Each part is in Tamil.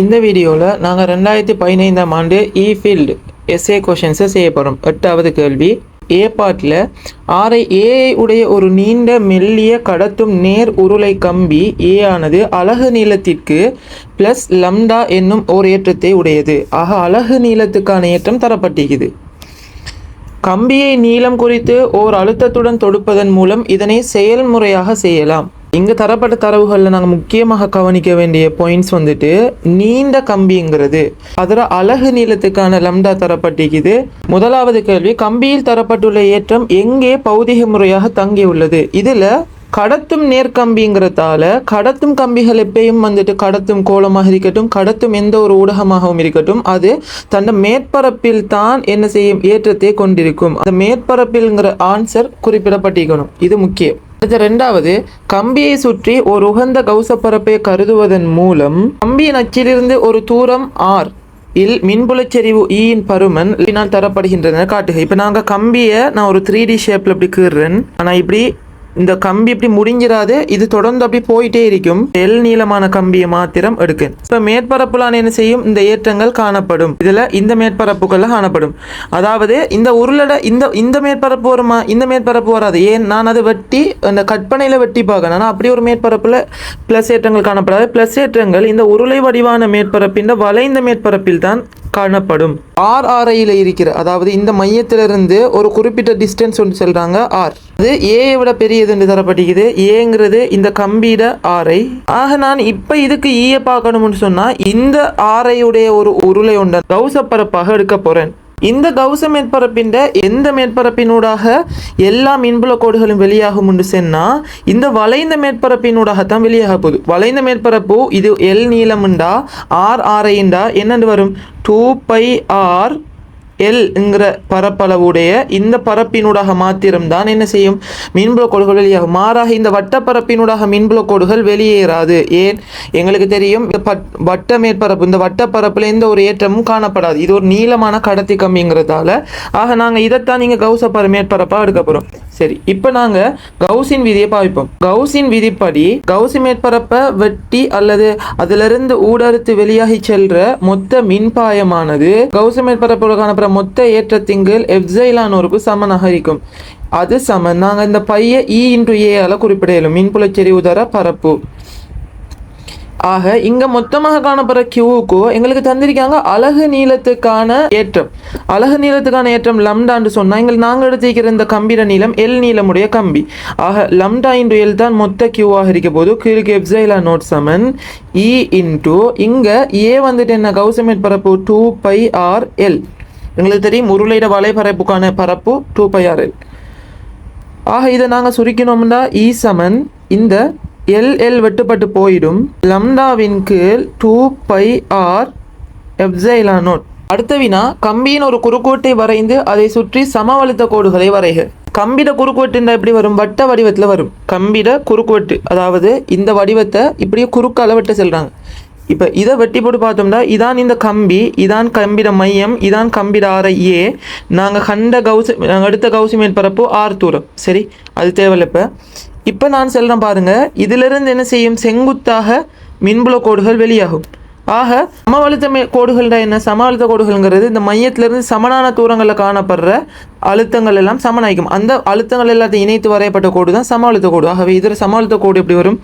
இந்த வீடியோவில் நாங்கள் ரெண்டாயிரத்தி பதினைந்தாம் ஆண்டு இ ஃபீல்டு எஸ்ஏ கொஷின்ஸை செய்ய போகிறோம் எட்டாவது கேள்வி. ஏ பாட்டில் ஆரை ஏ உடைய ஒரு நீண்ட மெல்லிய கடத்தும் நேர் உருளை கம்பி ஏ ஆனது அலகு நீளத்திற்கு ப்ளஸ் லம்டா என்னும் ஓர் ஏற்றத்தை உடையது. ஆக அலகு நீளத்துக்கான ஏற்றம் தரப்பட்டிருக்குது கம்பியை நீளம் குறித்து ஓர் அழுத்தத்துடன் தொடுப்பதன் மூலம் இதனை செயல்முறையாக செய்யலாம். இங்கே தரப்பட்ட தரவுகளில் நாங்கள் முக்கியமாக கவனிக்க வேண்டிய பாயிண்ட்ஸ் வந்துட்டு நீண்ட கம்பிங்கிறது. அதில் அழகு நீளத்துக்கான லம்டா தரப்பட்டிருக்குது. முதலாவது கேள்வி கம்பியில் தரப்பட்டுள்ள ஏற்றம் எங்கே பௌதிக முறையாக தங்கியுள்ளது இதில் கடத்தும் நேர்கம்பிங்கிறதால கடத்தும் கம்பிகள் எப்பயும் வந்துட்டு கடத்தும் கோலமாக இருக்கட்டும் கடத்தும் எந்த ஒரு ஊடகமாகவும் இருக்கட்டும் அது தன்னை மேற்பரப்பில் தான் என்ன செய்யும்? ஏற்றத்தை கொண்டிருக்கும். அந்த மேற்பரப்பில்ங்கிற ஆன்சர் குறிப்பிடப்பட்டிருக்கணும். இது முக்கியம். அடுத்த ரெண்டாவது கம்பியை சுற்றி ஒரு உகந்த கௌசப்பரப்பை கருதுவதன் மூலம் கம்பியின் அச்சிலிருந்து ஒரு தூரம் ஆர் இல் மின்புலச்செறிவு ஈயின் e பருமன் நான் தரப்படுகின்றன. காட்டுக இப்போ நாங்கள் கம்பியை நான் ஒரு த்ரீ டி ஷேப்பில் இப்படி கீறுறேன். ஆனால் இப்படி இந்த கம்பி இப்படி முடிஞ்சிடாது இது தொடர்ந்து அப்படி போயிட்டே இருக்கும். எல் நீளமான கம்பியை மாத்திரம் எடுக்க. இப்போ மேற்பரப்புலான என்ன செய்யும்? இந்த ஏற்றங்கள் காணப்படும். இதில் இந்த மேற்பரப்புகளில் காணப்படும். அதாவது இந்த உருளட இந்த இந்த மேற்பரப்பு வருமா இந்த மேற்பரப்பு வராது. ஏன்? நான் அதை வெட்டி அந்த கற்பனையில் வெட்டி பார்க்கணும் ஆனால் அப்படி ஒரு மேற்பரப்பில் ப்ளஸ் ஏற்றங்கள் காணப்படாது. ப்ளஸ் ஏற்றங்கள் இந்த உருளை வடிவான மேற்பரப்பின் வளைந்த மேற்பரப்பில் தான் காணப்படும். ஆர் ஆரையில் இருக்கிற அதாவது இந்த மையத்திலிருந்து ஒரு குறிப்பிட்ட டிஸ்டன்ஸ் ஒன்று சொல்றாங்க ஆர் அது ஏயை விட பெரியது என்று தரப்பட்டிருக்குது. ஏங்கிறது இந்த கம்பியிட ஆரை ஆக நான் இப்ப இதுக்கு e ஈய பார்க்கணும்னு சொன்னா இந்த ஆரையுடைய ஒரு உருளை உண்ட கௌசப்பரப்பாக எடுக்க போறேன். இந்த கௌச மேற்பரப்பின் எந்த மேற்பரப்பினூடாக எல்லா மின்புல கோடுகளும் வெளியாகும் என்று சொன்னா இந்த வளைந்த மேற்பரப்பினூடாகத்தான் வெளியாக போகுது. வளைந்த மேற்பரப்பு இது எல் நீளமுண்டா ஆர் ஆரைண்டா என்னென்று வரும்? டூ பை ஆர் எல்ங்கிற பரப்பளவுடைய இந்த பரப்பினூடாக மாத்திரம்தான் என்ன செய்யும்? மின்புல கோடுகள் வெளியாகும். மாறாக இந்த வட்டப்பரப்பினூடாக மின்புல கோடுகள் வெளியேறாது. ஏன்? எங்களுக்கு தெரியும் இந்த பட் வட்ட மேற்பரப்பு இந்த வட்டப்பரப்பில் எந்த ஒரு ஏற்றமும் காணப்படாது. இது ஒரு நீளமான கடத்தி கம்மிங்கிறதால ஆக நாங்கள் இதைத்தான் நீங்கள் கௌச பர மேற்பரப்பாக எடுக்க போகிறோம் சரி இப்போ நாங்கள் கௌசின் விதியை பாவிப்போம். கௌசின் விதிப்படி கவுசி மேற்பரப்பை வெட்டி அல்லது அதிலிருந்து ஊடறுத்து வெளியாகி செல்ற மொத்த மின்பாயமானது கவுசி மேற்பரப்பில் காணப்படுற மொத்த ஏற்றத்திங்கள் எப்சைலானோருக்கு சமனாக இருக்கும். அது சமன். நாங்கள் இந்த பையை இ இன்டு ஏயால் குறிப்பிட இயலும் மின்புலச்செறிவு தர பரப்பு. ஆக இங்க மொத்தமாக காணப்படுற கியூவுக்கு எங்களுக்கு தந்திருக்காங்க அழகு நீளத்துக்கான ஏற்றம். அழகு நீளத்துக்கான ஏற்றம் லம்டான்னு சொன்னா எங்கள் நாங்கள் எடுத்திருக்கிற இந்த கம்பிட நீளம் எல் நீளமுடைய கம்பி. ஆக லம்டா இன்டு எல் தான் மொத்த கியூவாக இருக்க போது கீழுக்கு எப்சைலா நோட் சமன். இ இன்டு இங்க ஏ வந்துட்டு என்ன? கௌசமேட் பரப்பு டூ பை ஆர் எல் எங்களுக்கு தெரியும் உருளையிட வலைபரப்புக்கான பரப்பு டூ பை ஆர்எல் ஆக இதை நாங்கள் சுருக்கினோம்னா இ சமன் இந்த எல் எல் வெட்டுப்பட்டு போயிடும். லம்டாவின் கீழ் two pi R epsilon naught அடுத்த வினா கம்பியின் ஒரு குறுக்கோட்டை வரைந்து அதை சுற்றி சமவழுத்த கோடுகளை வரைக. கம்பிட குறுக்குவெட்டுண்டா எப்படி வரும்? வட்ட வடிவத்தில் வரும். கம்பிட குறுக்குவெட்டு அதாவது இந்த வடிவத்தை இப்படியே குறுக்க அளவட்ட செல்கிறாங்க இப்போ இதை வெட்டி போட்டு பார்த்தோம்னா இதான் இந்த கம்பி இதான் கம்பிட மையம் இதான் கம்பிட ஆரை ஏ நாங்கள் கண்ட கவுசி நாங்கள் எடுத்த கவுசி மேற்பரப்பு ஆர் தூரம் சரி அது தேவையில்ல இப்போ. இப்போ நான் சொல்கிறேன் பாருங்கள் இதிலிருந்து என்ன செய்யும்? செங்குத்தாக மின்புல கோடுகள் வெளியாகும். ஆக சமவழுத்த மே கோடுகள்டா என்ன? சமவழுத்த கோடுகள்ங்கிறது இந்த மையத்திலிருந்து சமனான தூரங்களில் காணப்படுற அழுத்தங்கள் எல்லாம் சமனாய்க்கும். அந்த அழுத்தங்கள் எல்லாத்தையும் இணைத்து வரையப்பட்ட கோடு தான் சம அழுத்த கோடு. ஆகவே இதில் சம அழுத்த கோடு எப்படி வரும்?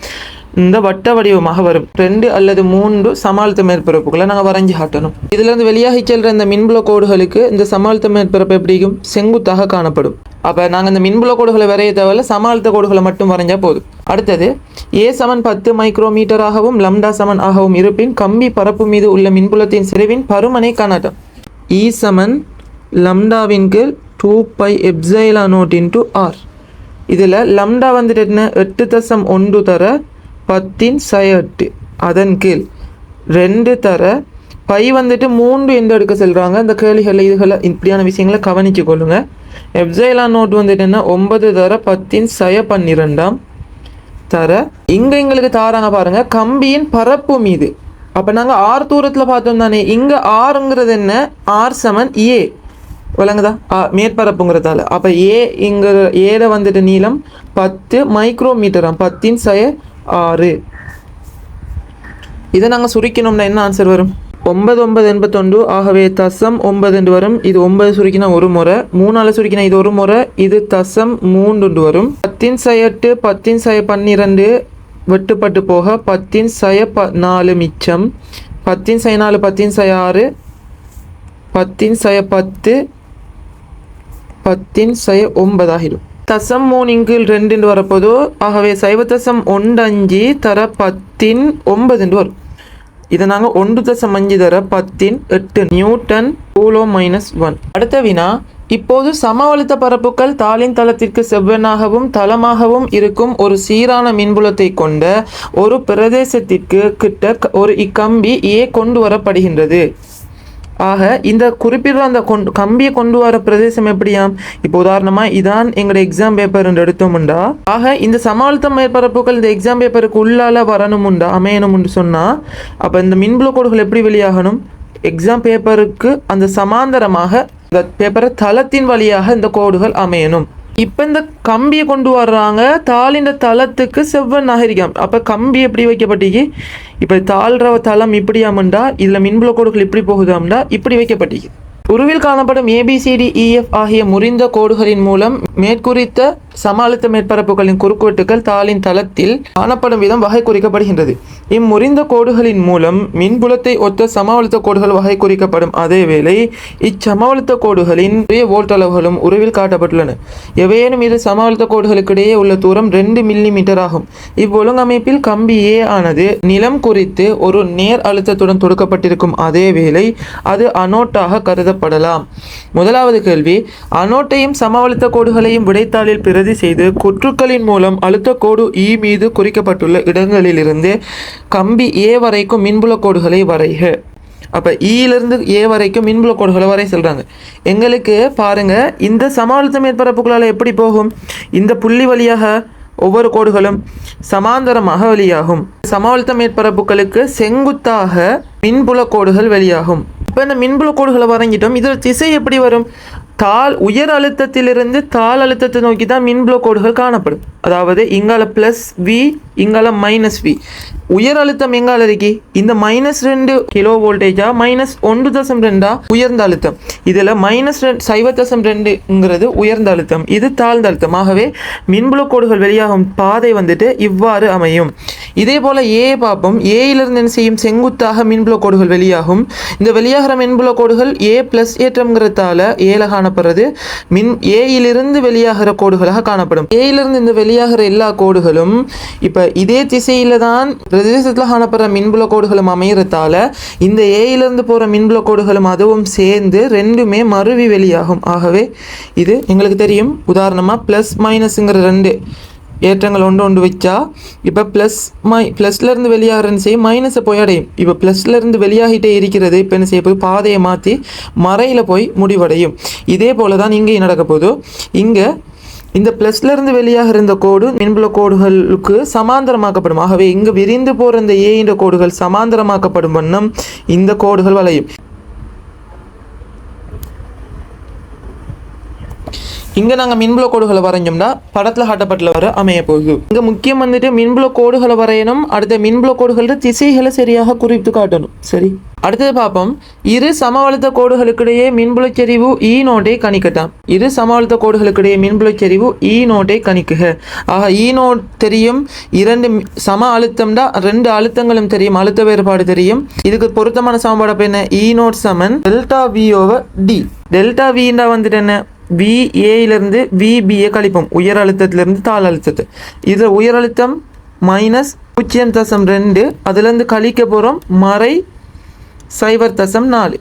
இந்த வட்ட வடிவமாக வரும். ரெண்டு அல்லது மூன்று சமாளித்த மேற்பரப்புகளை நாங்கள் வரைஞ்சி காட்டணும். இதுலேருந்து வெளியாகி செல்ற இந்த மின்புல கோடுகளுக்கு இந்த சமாளித்த மேற்பரப்பு எப்படியும் செங்குத்தாக காணப்படும். அப்போ நாங்கள் இந்த மின்புல கோடுகளை வரைய தேவையில்ல சமாளித்த கோடுகளை மட்டும் வரைஞ்சா போதும். அடுத்தது ஏ சமன் பத்து மைக்ரோமீட்டராகவும் லம்டா சமன் ஆகவும் இருப்பின் கம்பி பரப்பு மீது உள்ள மின்புலத்தின் செறிவின் பருமனை காணட்டும். இ சமன் லம்டாவின் கீழ் two pi epsilon naught into R இதில் லம்டா வந்துட்டு என்ன எட்டு தசம் ஒன்று தர பத்தின் சயட்டு. அதன் கீழ். ரெண்டு தர. பை வந்துட்டு மூன்று எந்த எடுக்க செல்கிறாங்க இந்த கேள்விகளை இதுகளை இப்படியான விஷயங்களை கவனிச்சு கொள்ளுங்கள் எப்சைலா நோட் வந்துட்டு என்ன? ஒன்பது தர பத்தின் சய பன்னிரெண்டாம் தர. இங்கே எங்களுக்கு தாராங்க பாருங்கள் கம்பியின் பரப்பு மீது. அப்போ நாங்கள் ஆர் தூரத்தில் பார்த்தோம் தானே. இங்கே ஆறுங்கிறது என்ன? ஆர் சமன் ஏ. விளங்குதா? ஆ, மேற்பரப்புங்கிறதால. அப்போ ஏ இங்கே ஏல வந்துட்டு நீளம் பத்து மைக்ரோமீட்டராம். பத்தின் சய ஆறு. இதை நாங்கள் சுருக்கினோம்னா என்ன ஆன்சர் வரும்? ஒன்பது ஒன்பது எண்பத்தொன்று ஆகவே தசம் ஒன்பது என்று வரும். இது ஒன்பது சுருக்கினா ஒரு முறை. மூணால் சுருக்கினா இது ஒரு முறை. இது தசம் மூன்று வரும். பத்தின் சய எட்டு பத்தின் சய பன்னிரெண்டு வெட்டுப்பட்டு போக பத்தின் சய ப நாலு மிச்சம். பத்தின் சய நாலு பத்தின் சய ஆறு. பத்தின் சய பத்து பத்தின் சய ஒன்பதாகிடும் தசம் மூணின் கீழ் ரெண்டு வரப்போதோ ஆகவே சைவ தசம் ஒன்று அஞ்சு தர பத்தின் ஒன்பது வரும். இதை நாங்கள் ஒன்று தசம் அஞ்சு தர பத்தின் எட்டு. நியூட்டன் கூலோ மைனஸ் ஒன் அடுத்த வினா இப்போது சமவழுத்த பரப்புகள் தாளின் தளத்திற்கு செவ்வனாகவும் தளமாகவும் இருக்கும் ஒரு சீரான மின்புலத்தை கொண்ட ஒரு பிரதேசத்திற்கு கிட்ட ஒரு இக்கம்பி ஏ கொண்டு வரப்படுகின்றது. ஆக இந்த குறிப்பிட்ட அந்த கொண்டு கம்பியை கொண்டு வர பிரதேசம் எப்படியாம்? இப்போ உதாரணமாக இதான் எங்களோட எக்ஸாம் பேப்பர் எடுத்தோம்டா ஆக இந்த சமாளித்த மேற்பரப்புகள் இந்த எக்ஸாம் பேப்பருக்கு உள்ளால வரணுமுண்டா அமையணும்னு சொன்னால் அப்போ இந்த மின்புலக்கோடுகள் எப்படி வெளியாகணும்? எக்ஸாம் பேப்பருக்கு அந்த சமாந்தரமாக இந்த பேப்பரை தளத்தின் வழியாக இந்த கோடுகள் அமையணும். இப்போ இந்த கம்பியை கொண்டு வர்றாங்க தாளின் தளத்துக்கு செவ்வன் நாகரிகம். அப்போ கம்பி எப்படி வைக்கப்பட்டிக்கு இப்போ தாழ்ற தளம் இப்படியாமண்டா இதில் மின்புல கோடுகள் இப்படி போகுதாம்டா இப்படி வைக்கப்பட்டிருக்கு உருவில் காணப்படும் ஏபிசிடிஇஎஃப் e, ஆகிய முறிந்த கோடுகளின் மூலம் மேற்குறித்த சம அழுத்த மேற்பரப்புகளின் குறுக்குவெட்டுகள் தாளின் தளத்தில் காணப்படும் விதம் வகை குறிக்கப்படுகின்றது. இம்முறிந்த கோடுகளின் மூலம் மின்புலத்தை ஒத்த சம அழுத்த கோடுகள் வகை குறிக்கப்படும். அதேவேளை இச்சம அழுத்த கோடுகளின் வோல்ட் அளவுகளும் உருவில் காட்டப்பட்டுள்ளன. எவையேனும் இரு சம அழுத்த கோடுகளுக்கிடையே உள்ள தூரம் ரெண்டு மில்லி மீட்டர் ஆகும். இவ்வொழுங்கமைப்பில் கம்பி ஏ ஆனது நிலம் குறித்து ஒரு நேர் அழுத்தத்துடன் தொடுக்கப்பட்டிருக்கும். அதேவேளை அது அனோட்டாக காணப்படலாம் முதலாவது கேள்வி அனோட்டையும் சமவழுத்த கோடுகளையும் விடைத்தாளில் பிரதி செய்து குற்றுக்களின் மூலம் அழுத்த கோடு இ மீது குறிக்கப்பட்டுள்ள இடங்களிலிருந்து கம்பி ஏ வரைக்கும் மின்புல கோடுகளை வரைக. அப்போ ஈயிலிருந்து e ஏ வரைக்கும் மின்புல கோடுகளை வரை சொல்கிறாங்க எங்களுக்கு பாருங்க இந்த சமாளித்த மேற்பரப்புகளால் எப்படி போகும்? இந்த புள்ளி வழியாக ஒவ்வொரு கோடுகளும் சமாந்தரமாக வெளியாகும். சம மேற்பரப்புகளுக்கு செங்குத்தாக மின்புல கோடுகள் வெளியாகும். இப்போ இந்த மின்புல கோடுகளை வரைஞ்சிட்டோம். இதோட திசை எப்படி வரும்? தாழ் உயர் அழுத்தத்திலிருந்து தாழ் அழுத்தத்தை நோக்கி தான் மின்புல கோடுகள் காணப்படும். அதாவது இங்கால ப்ளஸ் வி இங்கால மைனஸ் வி உயர் அழுத்தம் எங்கால இருக்கி இந்த மைனஸ் ரெண்டு கிலோ வோல்டேஜா மைனஸ் ஒன்று தசம் ரெண்டா? உயர்ந்த அழுத்தம். இதில் மைனஸ் ரெண்டு சைவ தசம் ரெண்டுங்கிறது உயர்ந்த அழுத்தம். இது தாழ்ந்த அழுத்தம். ஆகவே மின்புல கோடுகள் வெளியாகும் பாதை வந்துட்டு இவ்வாறு அமையும். இதே போல ஏ பார்ப்போம் ஏயிலிருந்து என்ன செய்யும்? செங்குத்தாக மின்புல கோடுகள் வெளியாகும். இந்த வெளியாகிற மின்புலக் கோடுகள் ஏ பிளஸ் ஏற்றம்ங்கிறதால ஏல காணப்படுறது. மின் ஏயிலிருந்து வெளியாகிற கோடுகளாக காணப்படும். ஏயிலிருந்து இந்த வெளியாகிற எல்லா கோடுகளும் இப்போ இதே திசையில தான் பிரதேசத்தில் காணப்படுற மின்புல கோடுகளும் அமையறதால இந்த ஏயிலிருந்து போகிற மின்புல கோடுகளும் அதுவும் சேர்ந்து ரெண்டுமே மருவி வெளியாகும். ஆகவே இது எங்களுக்கு தெரியும். உதாரணமாக ப்ளஸ் மைனஸுங்கிற ரெண்டு ஏற்றங்கள் ஒன்று ஒன்று வச்சா இப்போ ப்ளஸ் மை ப்ளஸ்லேருந்து வெளியாகிறன்னு செய்ய மைனஸை போய் அடையும். இப்போ ப்ளஸ்லேருந்து வெளியாகிட்டே இருக்கிறது இப்போ என்ன செய்ய போய் பாதையை மாற்றி மறையில் போய் முடிவடையும். இதே போல தான் இங்கேயும் நடக்க போதும் இங்கே இந்த ப்ளஸ்லேருந்து வெளியாக இருந்த கோடு மின்புல கோடுகளுக்கு சமாந்தரமாக்கப்படும். ஆகவே இங்கு விரிந்து போகிற இந்த ஏ என்ற கோடுகள் சமாந்தரமாக்கப்படும் வண்ணம் இந்த கோடுகள் வளையும். இங்கே நாங்கள் மின்புல கோடுகளை வரைஞ்சோம்னா படத்தில் ஹட்டப்பட்டில் வர அமைய போகுது. இங்கே முக்கியம் வந்துட்டு மின்புல கோடுகளை வரையணும் அடுத்த மின்புல கோடுகளோட திசைகளை சரியாக குறித்து காட்டணும். சரி. அடுத்தது பார்ப்போம். இரு சமவழுத்த கோடுகளுக்கிடையே மின்புலச் செறிவு e ஈ நோட்டை கணிக்கட்டாம். இரு சமவழுத்த கோடுகளுக்கிடையே மின்புலச் செறிவு e ஈ நோட்டை கணிக்குக. ஆக e ஈ நோட் தெரியும் இரண்டு சம அழுத்தம்டா ரெண்டு அழுத்தங்களும் தெரியும் அழுத்த வேறுபாடு தெரியும். இதுக்கு பொருத்தமான சமன்பாடு என்ன? ஈ நோட் சமன் delta V over T delta வின்னா வந்துட்டு என்ன? விஏலேருந்து விபியை கழிப்போம். உயர் அழுத்தத்திலேருந்து தாழ் அழுத்தத்தை. இதில் உயர் அழுத்தம் மைனஸ் பூஜ்ஜியம் தசம் ரெண்டு. அதுலேருந்து கழிக்க போகிறோம் மறை சைபர் தசம் நாலு.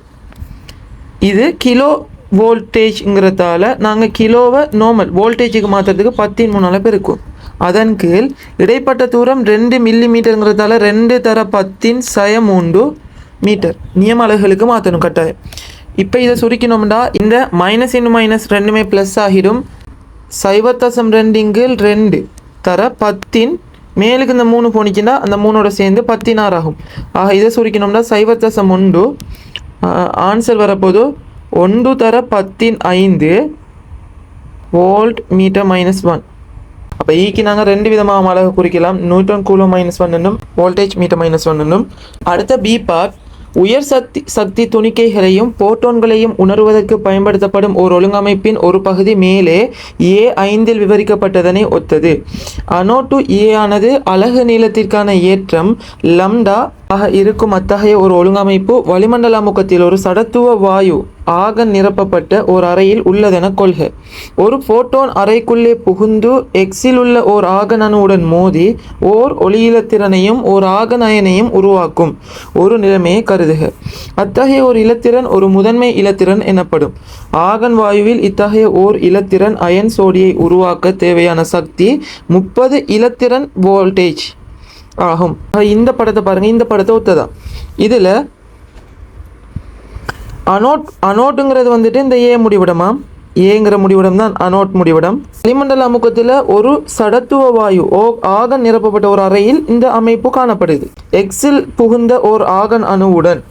இது கிலோ வோல்டேஜ்ங்கிறதால நாங்கள் கிலோவை நார்மல் வோல்டேஜுக்கு மாற்றுறதுக்கு பத்தின் மூணால் பெருக்கும் அதன் கீழ் இடைப்பட்ட தூரம் ரெண்டு மில்லி மீட்டருங்கிறதால ரெண்டு தர பத்தின் சய மூன்று மீட்டர். நியம அலகுகளுக்கு மாற்றணும் கட்டாயம். இப்போ இதை சுருக்கினோம்டா. இந்த மைனஸ் இன்னும் மைனஸ் ரெண்டுமே ப்ளஸ் ஆகிடும். சைவத்தசம் ரெண்டிங்கில் ரெண்டு. தர பத்தின் மேலுக்கு இந்த மூணு போனிச்சுன்னா அந்த மூணோட சேர்ந்து பத்தினார் ஆகும். ஆக இதை சுருக்கினோம்னா சைவத்தசம் ஒன்று. ஆன்சர் வரப்போது ஒன்று தர பத்தின் ஐந்து வோல்ட் மீட்டர் மைனஸ் ஒன் அப்போ ஈக்கு e நாங்கள் ரெண்டு விதமாக அழகு குறிக்கலாம். நியூட்டன் கூலோ மைனஸ் ஒன் ஒன்னும் வோல்டேஜ் மீட்டர் மைனஸ் ஒன்னும் அடுத்த பி பார்ட் உயர் சக்தி சக்தி துணிக்கைகளையும் போட்டோன்களையும் உணர்வதற்கு பயன்படுத்தப்படும் ஓர் ஒழுங்கமைப்பின் ஒரு பகுதி மேலே ஏ ஐந்தில் விவரிக்கப்பட்டதனை ஒத்தது. அனோ டு ஏ ஆனது அலகு நீளத்திற்கான ஏற்றம் லம்டா ஆக இருக்கும் அத்தகைய ஒரு ஒழுங்கமைப்பு வளிமண்டல அமுக்கத்தில் ஒரு சடத்துவ வாயு ஆக நிரப்பப்பட்ட ஓர் அறையில் உள்ளதென கொள்க. ஒரு ஃபோட்டோன் அறைக்குள்ளே புகுந்து எக்ஸில் உள்ள ஓர் ஆகன் அணுவுடன் மோதி ஓர் ஒளியிலத்திறனையும் ஓர் ஆகன் அயனையும் உருவாக்கும். ஒரு நிலைமையை கருதுக. அத்தகைய ஒரு இலத்திறன் ஒரு முதன்மை இலத்திறன் எனப்படும். ஆகன் வாயுவில் இத்தகைய ஓர் இலத்திறன் அயன் சோடியை உருவாக்க தேவையான சக்தி முப்பது இலத்திறன் வோல்டேஜ் ஆகும். இந்த படத்தை பாருங்க. இந்த படத்தை ஒத்ததான் இதில் அனோட் அனோட்டுங்கிறது வந்துட்டு இந்த ஏ முடிவிடமா? ஏங்கிற முடிவிடம் தான் அனோட் முடிவிடம். வளிமண்டல அமுக்கத்தில் ஒரு சடத்துவ வாயு ஓ ஆகன் நிரப்பப்பட்ட ஒரு அறையில் இந்த அமைப்பு காணப்படுது. எக்ஸில் புகுந்த ஓர் ஆகன் அணுவுடன்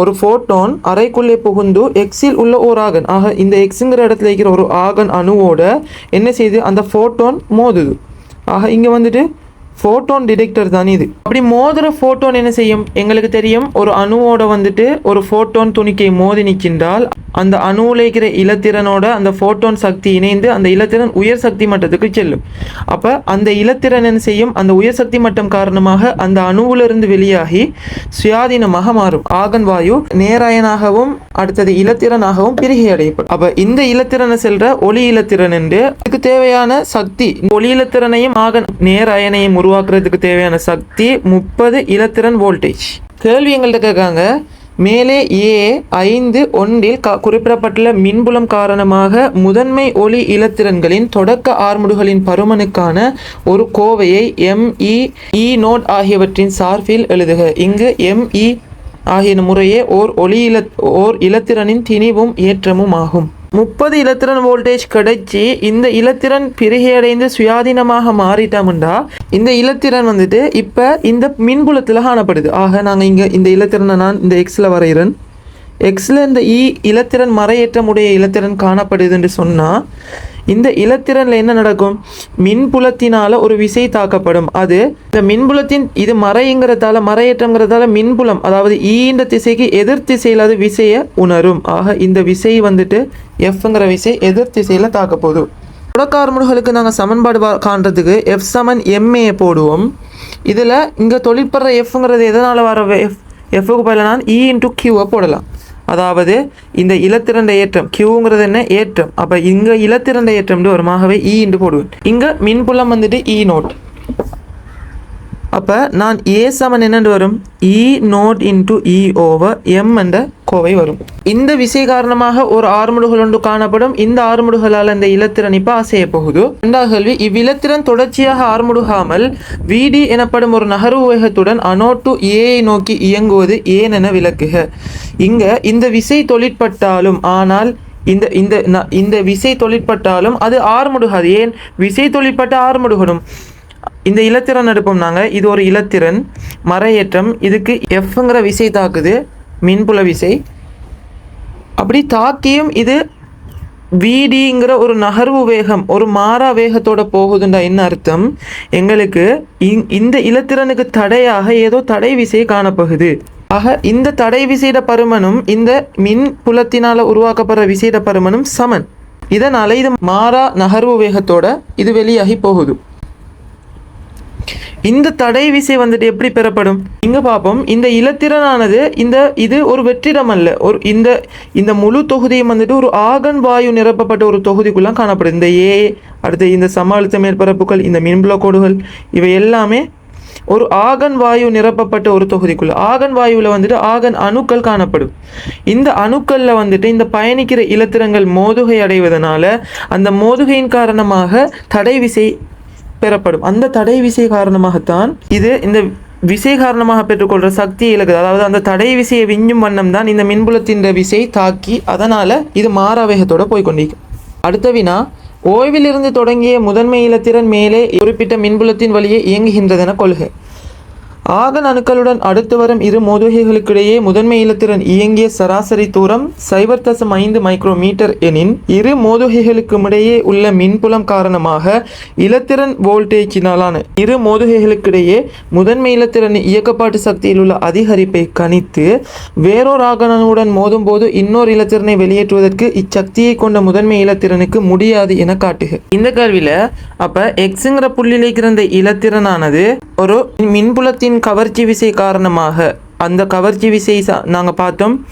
ஒரு ஃபோட்டோன் அறைக்குள்ளே புகுந்து எக்ஸில் உள்ள ஓர் ஆகன். ஆக இந்த எக்ஸுங்கிற இடத்துல இருக்கிற ஒரு ஆகன் அணுவோட என்ன செய்யுது அந்த ஃபோட்டோன் மோதுது. ஆக இங்கே வந்துட்டு ஃபோட்டோன் டிடெக்டர் தான் இது. அப்படி மோதுற ஃபோட்டோன் என்ன செய்யும்? எங்களுக்கு தெரியும் ஒரு அணுவோட வந்துட்டு ஒரு ஃபோட்டோன் துணிக்கை மோதி நிற்கின்றால் அந்த அணுவில் இருக்கிற இலத்திறனோட அந்த ஃபோட்டோன் சக்தி இணைந்து அந்த இலத்திறன் உயர் சக்தி மட்டத்துக்கு செல்லும். அப்போ அந்த இலத்திறன் என்ன செய்யும்? அந்த உயர் சக்தி மட்டம் காரணமாக அந்த அணுவிலிருந்து வெளியாகி சுயாதீனமாக மாறும். ஆகன் வாயு நேராயனாகவும் அடுத்தது இலத்திறனாகவும் பிரிகை அடையப்படும். அப்போ இந்த இலத்திறனை செல்ற ஒளி இலத்திறன் என்று அதுக்கு தேவையான சக்தி ஒளி இலத்திறனையும் ஆகன் நேராயனையும் உருவாக்குறதுக்கு தேவையான சக்தி முப்பது இலத்திரன் வோல்டேஜ். கேள்வி எங்கள்கிட்ட கேட்காங்க. மேலே ஏ ஐந்து ஒன்றில் க குறிப்பிடப்பட்டுள்ள மின்புலம் காரணமாக முதன்மை ஒளி இலத்திரன்களின் தொடக்க ஆர்முடுகளின் பருமனுக்கான ஒரு கோவையை எம்இ இ நோட் ஆகியவற்றின் சார்பில் எழுதுக. இங்கு எம்இ ஆகிய முறையே ஓர் ஒளி இல ஓர் இலத்திரனின் திணிவும் ஏற்றமும் ஆகும். முப்பது இலத்திரன் வோல்டேஜ் கிடைச்சி இந்த இலத்திரன் பிரிகையடைந்து சுயாதீனமாக மாறிட்டோம்டா. இந்த இலத்திரன் வந்துட்டு இப்போ இந்த மின்புலத்தில் காணப்படுது. ஆக நாங்கள் இங்கே இந்த இலத்திரனை நான் இந்த எக்ஸில் வரைகிறேன். எக்ஸில் இந்த இ இலத்திரன் மறையேற்றமுடைய இலத்திரன் காணப்படுது என்று சொன்னால் இந்த இலத்திரனில் என்ன நடக்கும்? மின்புலத்தினால ஒரு விசை தாக்கப்படும். அது இந்த மின்புலத்தின் இது மறைங்கிறதால மறையற்றங்கிறதால மின்புலம் அதாவது ஈன்ற திசைக்கு எதிர் திசையில் அது விசையை உணரும். ஆக இந்த விசை வந்துட்டு எஃப்ங்கிற விசை எதிர் திசையில் தாக்க போகுது. தொடக்கார்முடுகளுக்கு நாங்கள் சமன்பாடு காண்றதுக்கு எஃப் சமன் எம்ஏ போடுவோம். இதில் இங்கே தொழிற்படுற எஃப்ங்கிறது எதனால் வர எஃப் எஃப்க்கு பதிலாக நான் இ இன்ட்டு கியூவை போடலாம். அதாவது இந்த இலத்திரண்ட ஏற்றம் கியூங்கிறது என்ன? ஏற்றம். அப்போ இங்கே இலத்திரண்ட ஏற்றம்னு வருமாகவே e இ இன்ட்டு போடுவேன். இங்கே மின்புலம் வந்துட்டு e இ நோட் அப்போ நான் ஏ சமன் என்னென்று வரும்? E naught into E over M என்ற கோவை வரும். இந்த விசை காரணமாக ஒரு ஆறுமுடுகள் ஒன்று காணப்படும். இந்த ஆறுமுடுகளால் இந்த இலத்திறன் இப்போ அசைய போகுது. இரண்டாவது கேள்வி இவ்விலத்திறன் தொடர்ச்சியாக ஆறுமுடுகாமல் விடி எனப்படும் ஒரு நகர்வு வேகத்துடன் அனோட்டு ஏயை நோக்கி இயங்குவது ஏன் என விளக்குக. இங்க இந்த விசை தொழிற்பட்டாலும் ஆனால் இந்த இந்த இந்த விசை தொழிற்பட்டாலும் அது ஆறுமுடுகாது ஏன்? விசை தொழிற்பட்ட ஆறுமுடுகணும் இந்த இலத்திரன் எடுப்போம் நாங்கள் இது ஒரு இலத்திரன். மறையேற்றம். இதுக்கு எஃப்ங்கிற விசை தாக்குது. மின்புல விசை. அப்படி தாக்கியும் இது விடிங்கிற ஒரு நகர்வு வேகம் ஒரு மாறா வேகத்தோட போகுதுண்டா என்ன அர்த்தம்? எங்களுக்கு இந்த இலத்திரனுக்கு தடையாக ஏதோ தடை விசை காணப்போகுது. ஆக இந்த தடை விசையிட பருமனும் இந்த மின் புலத்தினால் உருவாக்கப்படுற விசையிட பருமனும் சமன். இதனால் இது மாறா நகர்வு வேகத்தோட இது வெளியாகி போகுது. இந்த தடை விசை வந்துட்டு எப்படி பெறப்படும்? இங்க பார்ப்போம் இந்த இலத்திரனானது இந்த இது ஒரு வெற்றிடம் அல்ல. ஒரு இந்த இந்த முழு தொகுதியும் வந்துட்டு ஒரு ஆகன் வாயு நிரப்பப்பட்ட ஒரு தொகுதிக்குள்ள காணப்படுது இந்த ஏ அடுத்து இந்த சம அழுத்த மேற்பரப்புகள் இந்த மின்புல கோடுகள் இவை எல்லாமே ஒரு ஆகன் வாயு நிரப்பப்பட்ட ஒரு தொகுதிக்குள்ள ஆகன் வாயுவில் வந்துட்டு ஆகன் அணுக்கள் காணப்படும். இந்த அணுக்களில் வந்துட்டு இந்த பயணிக்கிற இலத்திரங்கள் மோதுகை அடைவதனால அந்த மோதுகையின் காரணமாக தடை விசை பெறப்படும். அந்த தடை விசை காரணமாகத்தான் இது இந்த விசை காரணமாக பெற்றுக்கொள்கிற சக்தி இலக்குது அதாவது அந்த தடை விசையை விஞ்சும் வண்ணம் தான் இந்த மின்புலத்தின் விசை தாக்கி அதனால் இது மாறா வேகத்தோடு போய் அடுத்த வினா ஓய்விலிருந்து தொடங்கிய முதன்மை இலத்திறன் மேலே குறிப்பிட்ட மின்புலத்தின் வழியே இயங்குகின்றதென கொள்க. ஆகன் அணுக்களுடன் அடுத்து வரும் இரு மோதுகைகளுக்கிடையே முதன்மை இலத்திறன் இயங்கிய சராசரி தூரம் சைபர் தசம் ஐந்து மைக்ரோமீட்டர் எனின் இரு மோதுகைகளுக்கும் இடையே உள்ள மின்புலம் காரணமாக இலத்திறன் வோல்டேஜினாலான இரு மோதுகைகளுக்கிடையே முதன்மை இலத்திறன் இயக்கப்பாட்டு சக்தியில் உள்ள அதிகரிப்பை கணித்து வேறொரு ஆகணனுடன் மோதும்போது இன்னொரு இலத்திறனை வெளியேற்றுவதற்கு இச்சக்தியை கொண்ட முதன்மை இலத்திறனுக்கு முடியாது என காட்டுக. இந்த கேள்வியில அப்ப எக்ஸுங்கிற புள்ளியில் இருக்கிற இந்த ஒரு மின்புலத்தின் கவர்ச்சி விசை காரணமாக அந்த கவர்ச்சி விசை நாங்கள் பார்த்தோம்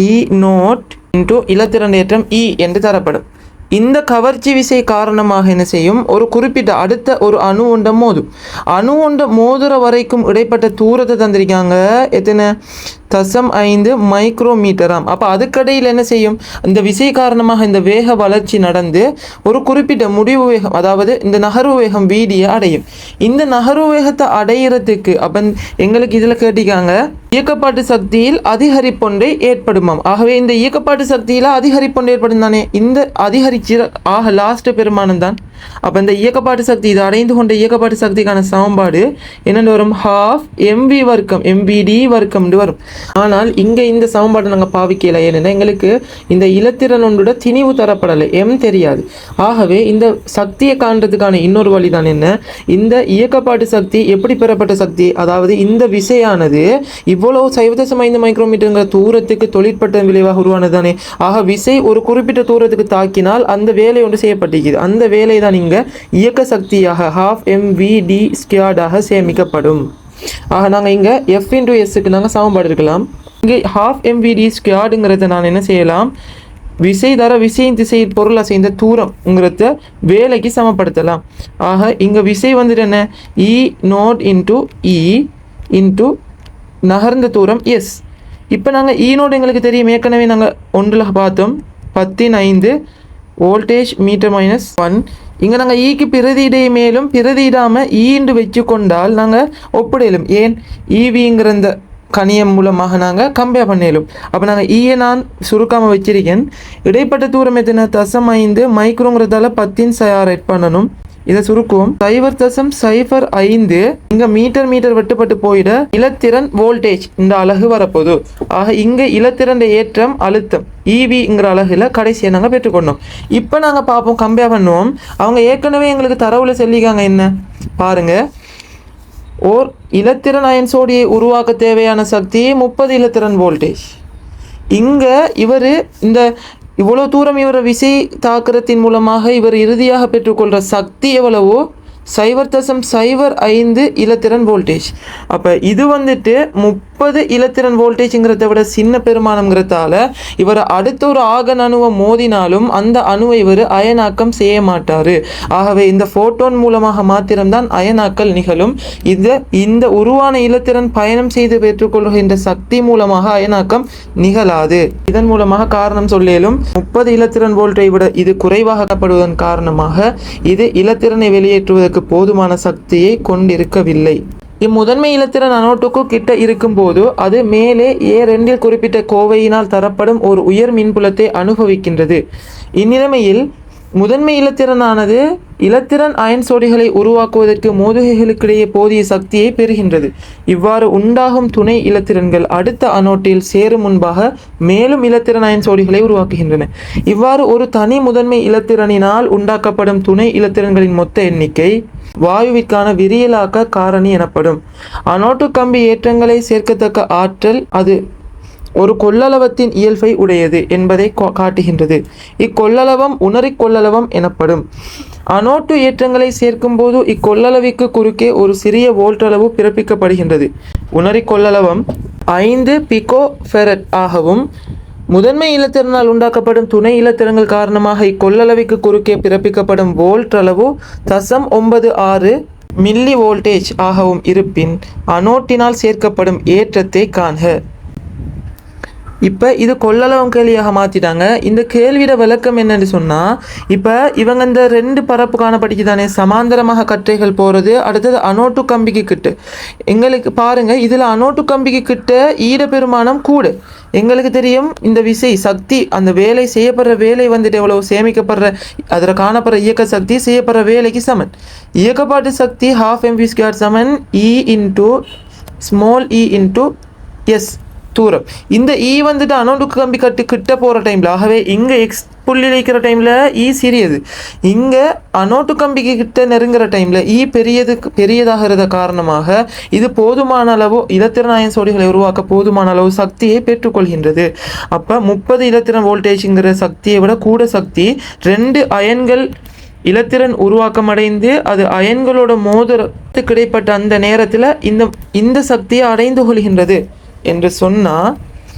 e இ நோட் இன்டூ இலத்திரண்டேற்றம் இ e என்று தரப்படும். இந்த கவர்ச்சி விசை காரணமாக என்ன செய்யும்? ஒரு குறிப்பிட்ட அடுத்த ஒரு அணு ஒண்ட மோதும். அணு ஒண்ட மோதுற வரைக்கும் இடைப்பட்ட தூரத்தை தந்திருக்காங்க. எத்தனை? தசம் ஐந்து மைக்ரோமீட்டராம். அப்போ அதுக்கடையில் என்ன செய்யும்? இந்த விசை காரணமாக இந்த வேக வளர்ச்சி நடந்து ஒரு குறிப்பிட்ட முடிவு வேகம் அதாவது இந்த நகர்வு வேகம் வீடியை அடையும். இந்த நகர்வு வேகத்தை அடையிறதுக்கு அப்போ எங்களுக்கு இதில் கேட்டிருக்காங்க இயக்கப்பாட்டு சக்தியில் அதிகரிப்பொன்றை ஏற்படுமாம். ஆகவே இந்த இயக்கப்பாட்டு சக்தியில் அதிகரிப்பொன்று ஏற்படும் தானே இந்த அதிகரிச்சு ஆக லாஸ்ட் பெருமானம் தான். அப்போ இந்த இயக்கப்பாட்டு சக்தி இது அடைந்து கொண்ட இயக்கப்பாட்டு சக்திக்கான சமன்பாடு என்னென்னு வரும்? ஹாஃப் எம்வி வர்க்கம் எம்பிடி வர்க்கம்னு வரும். ஆனால் இங்கே இந்த சமன்பாடு நாங்கள் பாவிக்கல. ஏன்னா எங்களுக்கு இந்த இலத்திரன் ஒன்றோட திணிவு தரப்படலை. எம் தெரியாது. ஆகவே இந்த சக்தியை காண்றதுக்கான இன்னொரு வழி தான் என்ன? இந்த இயக்கப்பாட்டு சக்தி எப்படி பெறப்பட்ட சக்தி? அதாவது இந்த விசையானது இவ்வளவு சைவ தசம் ஐந்து மைக்ரோமீட்டருங்கிற தூரத்துக்கு தொழிற்பட்ட விளைவாக உருவானது தானே. ஆக விசை ஒரு குறிப்பிட்ட தூரத்துக்கு தாக்கினால் அந்த வேலை ஒன்று செய்யப்பட்டிருக்குது அந்த வேலை தான் நீங்கள் இயக்க சக்தியாக ஹாஃப் எம்விடி ஸ்கியார்டாக சேமிக்கப்படும். ஆக நாங்கள் இங்கே எஃப் இன்டூ எஸ்ஸுக்கு நாங்கள் சமன்பாடு இருக்கலாம் இங்கே ஹாஃப் எம்விடி ஸ்கியார்டுங்கிறத நான் என்ன செய்யலாம்? விசை தர விசையின் திசையில் பொருள் அசைந்த தூரம்ங்கிறத வேலைக்கு சமப்படுத்தலாம். ஆக இங்கே விசை வந்துட்டு என்ன? E naught into E into நகர்ந்த தூரம் எஸ் இப்போ நாங்கள் இ e நோட் எங்களுக்கு தெரியும். ஏற்கனவே நாங்கள் ஒன்றில் பார்த்தோம். பத்தின் ஐந்து வோல்டேஜ் மீட்டர் மைனஸ் ஒன் இங்கே நாங்கள் ஈக்கு பிரதியிடை மேலும் பிரதியிடாமல் ஈண்டு வச்சு கொண்டால் நாங்கள் ஒப்பிடலும். ஏன்? ஈவிங்கிற இந்த கணியம் மூலமாக நாங்கள் கம்பேர் பண்ணிடலும் அப்போ நாங்கள் ஈயை நான் சுருக்காமல் வச்சிருக்கேன். இடைப்பட்ட தூரம் எத்தனை? தசம் ஐந்து மைக்ரோங்கிறதால பத்தின் சயாரேட் பண்ணணும். இதை சுருக்கும் சைபர் தசம் சைபர் ஐந்து. இங்க மீட்டர் மீட்டர் வெட்டுப்பட்டு போயிட இலத்திறன் வோல்டேஜ் இந்த அழகு வரப்போகுது. ஆக இங்க இலத்திறன் ஏற்றம் அழுத்தம். ஈவிங்கிற அழகுல கடைசியை நாங்கள் பெற்றுக்கொண்டோம். இப்போ நாங்கள் பார்ப்போம் கம்பேர் பண்ணுவோம். அவங்க ஏற்கனவே எங்களுக்கு தரவுல சொல்லிக்காங்க என்ன? பாருங்க. ஓர் இலத்திறன் அயன் சோடியை உருவாக்க தேவையான சக்தி முப்பது இலத்திறன் வோல்டேஜ். இங்கே இவர் இந்த இவ்வளோ தூரம் இவர் விசை தாக்கரத்தின் மூலமாக இவர் இறுதியாக பெற்றுக்கொள்கிற சக்தி எவ்வளவோ சைவர் தசம் சைவர் ஐந்து இலத்திறன் வோல்டேஜ் அப்போ இது வந்துட்டு முப்பது இலத்திரன் வோல்டேஜ்ங்கிறத விட சின்ன பெருமானம்ங்கிறதால இவர் அடுத்த ஒரு ஆகன் அணுவை மோதினாலும் அந்த அணுவை இவர் அயனாக்கம் செய்ய மாட்டார். ஆகவே இந்த ஃபோட்டோன் மூலமாக மாத்திரம்தான் அயனாக்கல் நிகழும். இது இந்த உருவான இலத்திரன் பயணம் செய்து பெற்றுக்கொள்கின்ற சக்தி மூலமாக அயனாக்கம் நிகழாது. இதன் மூலமாக காரணம் சொல்லியலும் முப்பது இலத்திரன் வோல்ட்டை விட இது குறைவாகப்படுவதன் காரணமாக இது இலத்திரனை வெளியேற்றுவதற்கு போதுமான சக்தியை கொண்டிருக்கவில்லை. இம்முதன்மை இலத்திரன் அனோட்டுக்கு கிட்ட இருக்கும்போது அது மேலே ஏ ரெண்டில் குறிப்பிட்ட கோவையினால் தரப்படும் ஒரு உயர் மின்புலத்தை அனுபவிக்கின்றது. இந்நிலைமையில் முதன்மை இலத்திறனானது இலத்திறன் அயன் சோடிகளை உருவாக்குவதற்கு மோதுகைகளுக்கிடையே போதிய சக்தியை பெறுகின்றது. இவ்வாறு உண்டாகும் துணை இலத்திறன்கள் அடுத்த அனோட்டில் சேரும் முன்பாக மேலும் இலத்திறன் அயன் சோடிகளை உருவாக்குகின்றன. இவ்வாறு ஒரு தனி முதன்மை இலத்திறனினால் உண்டாக்கப்படும் துணை இலத்திறன்களின் மொத்த எண்ணிக்கை வாயுவிற்கான விரியலாக்க காரணி எனப்படும். அனோட்டு கம்பி ஏற்றங்களை சேர்க்கத்தக்க ஆற்றல் அது ஒரு கொள்ளளவத்தின் இயல்பை உடையது என்பதை கா- காட்டுகின்றது. இக்கொள்ளளவம் உணரி கொள்ளளவம் எனப்படும். அனோட்டு ஏற்றங்களை சேர்க்கும்போது இக்கொள்ளளவிற்கு குறுக்கே ஒரு சிறிய வோல்ட்டளவு பிறப்பிக்கப்படுகின்றது. உணரி கொள்ளளவம் ஐந்து பிகோ ஃபெரட் ஆகவும் முதன்மை இலத்திறனால் உண்டாக்கப்படும் துணை இலத்திரங்கள் காரணமாக இக்கொள்ளளவிற்கு குறுக்கே பிறப்பிக்கப்படும் வோல்ட் அளவு தசம் ஒன்பது ஆறு மில்லி வோல்டேஜ் ஆகவும் இருப்பின் அனோட்டினால் சேர்க்கப்படும் ஏற்றத்தை காண்க. இப்போ இது கொள்ளளவம் கேள்வியாக மாற்றிட்டாங்க இந்த கேள்வியோட விளக்கம் என்னன்னு சொன்னால் இப்போ இவங்க இந்த ரெண்டு பரப்பு காணப்படிக்கு தானே சமாந்தரமாக கற்றைகள் போகிறது அடுத்தது அனோட்டு கம்பிக்கு கிட்ட. எங்களுக்கு பாருங்கள் இதில் அனோட்டு கம்பிக்கு கிட்ட ஈட பெருமானம் கூடு. எங்களுக்கு தெரியும் இந்த விசை சக்தி அந்த வேலை செய்யப்படுற வேலை வந்துட்டு எவ்வளோ சேமிக்கப்படுற அதில் காணப்படுற இயக்க சக்தி செய்யப்படுற வேலைக்கு சமன். இயக்கப்பாட்டு சக்தி ஹாஃப் எம்பி ஸ்கேர் சமன் E into small E into S தூரம். இந்த இ வந்துட்டு அனோடுக்கு கம்பி கட்டு கிட்ட போகிற டைமில் ஆகவே இங்கே எக்ஸ் புள்ளி வைக்கிற டைமில் இ e சிறியது. இங்கே அனோட்டு கம்பிக்கு கிட்ட நெருங்குற டைமில் இ e பெரியதுக்கு பெரியதாகிறத காரணமாக இது போதுமான அளவு இலத்திரநாயன் சோடிகளை உருவாக்க போதுமான அளவு சக்தியை பெற்றுக்கொள்கின்றது. அப்போ முப்பது இலத்திரன் வோல்டேஜுங்கிற சக்தியை விட கூட சக்தி ரெண்டு அயன்கள் இலத்திரன் உருவாக்கமடைந்து அது அயன்களோட மோதிரத்துக்கு இடைப்பட்ட அந்த நேரத்தில் இந்த இந்த சக்தியை அடைந்து கொள்கின்றது. என்று சொன்னால்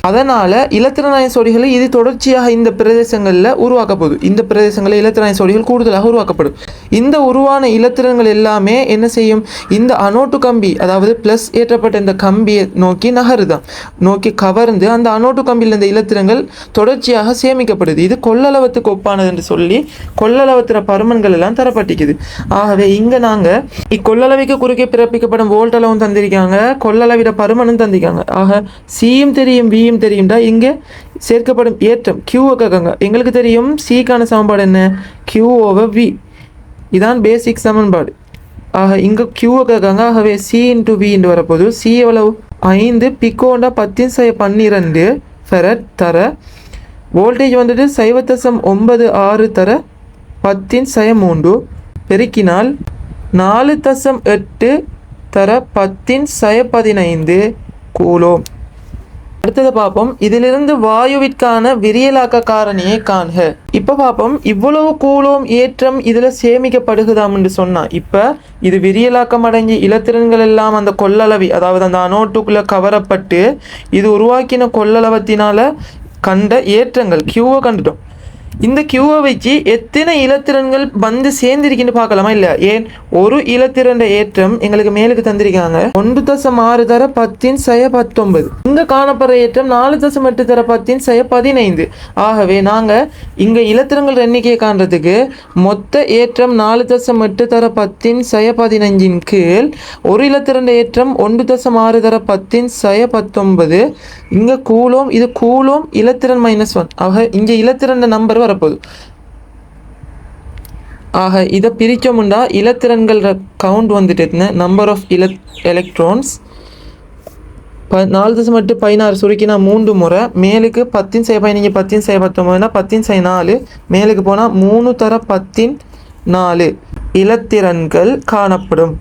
அதனால் இலத்திரநாய சோடிகளை இது தொடர்ச்சியாக இந்த பிரதேசங்களில் உருவாக்கப்படும் இந்த பிரதேசங்களில் இலத்திரநாய சோடிகள் கூடுதலாக உருவாக்கப்படும். இந்த உருவான இலத்திரங்கள் எல்லாமே என்ன செய்யும்? இந்த அனோட்டு கம்பி அதாவது ப்ளஸ் ஏற்றப்பட்ட இந்த கம்பியை நோக்கி நகருதான். நோக்கி கவர்ந்து அந்த அனோட்டு கம்பியில் இந்த இலத்திரங்கள் தொடர்ச்சியாக சேமிக்கப்படுது. இது கொள்ளளவத்துக்கு ஒப்பானது என்று சொல்லி கொள்ளளவத்திர பருமன்கள் எல்லாம் தரப்பட்டிக்குது. ஆகவே இங்கே நாங்கள் இக்கொள்ளளவைக்கு குறுக்கே பிறப்பிக்கப்படும் வோல்ட் அளவும் தந்திருக்காங்க. கொள்ளளவிட பருமனும் தந்திருக்காங்க. ஆக சியும் தெரியும் வியும் தெரியும்டா. இங்கே சேர்க்கப்படும் ஏற்றம் கியூவை கேட்காங்க எங்களுக்கு தெரியும் சிக்கான சமன்பாடு என்ன? கியூ ஓவர் வி இதான் பேசிக் சமன்பாடு. ஆக இங்கே கியூவை கேட்காங்க ஆகவே சி இன்ட்டு வி இன்ட்டு வரப்போது சி எவ்வளவு? ஐந்து. பிக்கோண்டா பத்தின் சை பன்னிரெண்டு. ஃபெரட் தர. வோல்டேஜ் வந்துட்டு சைவத்தசம் ஒன்பது ஆறு தர. பத்தின் சய மூன்று. பெருக்கினால் நாலு தசம் எட்டு தர. பத்தின் சய பதினைந்து. கூலோம். அடுத்தது பார்ப்போம். இதிலிருந்து வாயுவிற்கான விரியலாக்க காரணியை காண்க. இப்போ பார்ப்போம். இவ்வளவு கூலோம் ஏற்றம் இதில் சேமிக்கப்படுகுதாம்னு சொன்னா இப்போ இது விரியலாக்கம் அடங்கி இலத்திரன்கள் எல்லாம் அந்த கொள்ளளவி அதாவது அந்த அனோட்டுக்குள்ள கவரப்பட்டு இது உருவாக்கின கொள்ளளவத்தினால கண்ட ஏற்றங்கள் கியூவை கண்டுட்டோம். இந்த கியூவை வச்சு எத்தனை இலத்திரன்கள் வந்து சேர்ந்திருக்குன்னு பார்க்கலாமா? இல்லை ஏன்? ஒரு இலத்திரண்ட ஏற்றம் எங்களுக்கு மேலுக்கு தந்திருக்காங்க. ஒன்று தசம் ஆறு தர பத்தின் சய பத்தொன்பது. இங்க காணப்படுற ஏற்றம் நாலு தசம் எட்டு தர பத்தின் சய பதினைந்து. ஆகவே நாங்க இங்க இலத்திரங்கள் எண்ணிக்கையை காண்றதுக்கு மொத்த ஏற்றம் நாலு தசம் எட்டு தர பத்தின் சய பதினைஞ்சின் கீழ் ஒரு இலத்திரண்ட ஏற்றம் ஒன்று தசம் ஆறு தர பத்தின் சய பத்தொன்பது. இங்க கூலோம் இது கூலோம் இலத்திரன் மைனஸ் ஒன் ஆக இங்க இலத்திரண்ட நம்பர் வரப்போகுது. ஆக இதை முண்டா இலத்திரன்கள் கவுண்ட் வந்துட்டு நம்பர் ஆஃப் இல எலக்ட்ரான்ஸ் ப நாலு தசம் எட்டு பதினாறு சுருக்கினா மூன்று முறை. மேலுக்கு பத்தின் செய்ய பதினஞ்சு பத்தின் செய்ய பத்தொம்பதுனா பத்தின் செய்ய நாலு. மேலுக்கு போனால் மூணு தர பத்தின் நாலு. இலத்திறன்கள் காணப்படும்.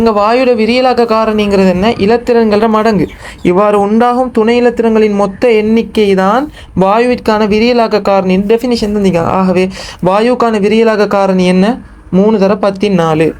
இங்கே வாயுட விரியலாக்க காரணிங்கிறது என்ன? இலத்திரன்கள மடங்கு. இவ்வாறு உண்டாகும் துணை இலத்திரங்களின் மொத்த எண்ணிக்கை தான் வாயுவிற்கான விரியலாக்க காரணி. டெஃபினிஷன் தந்தீங்க ஆகவே வாயுக்கான விரியலாக்க காரணி என்ன? மூணு தர பத்தி நாலு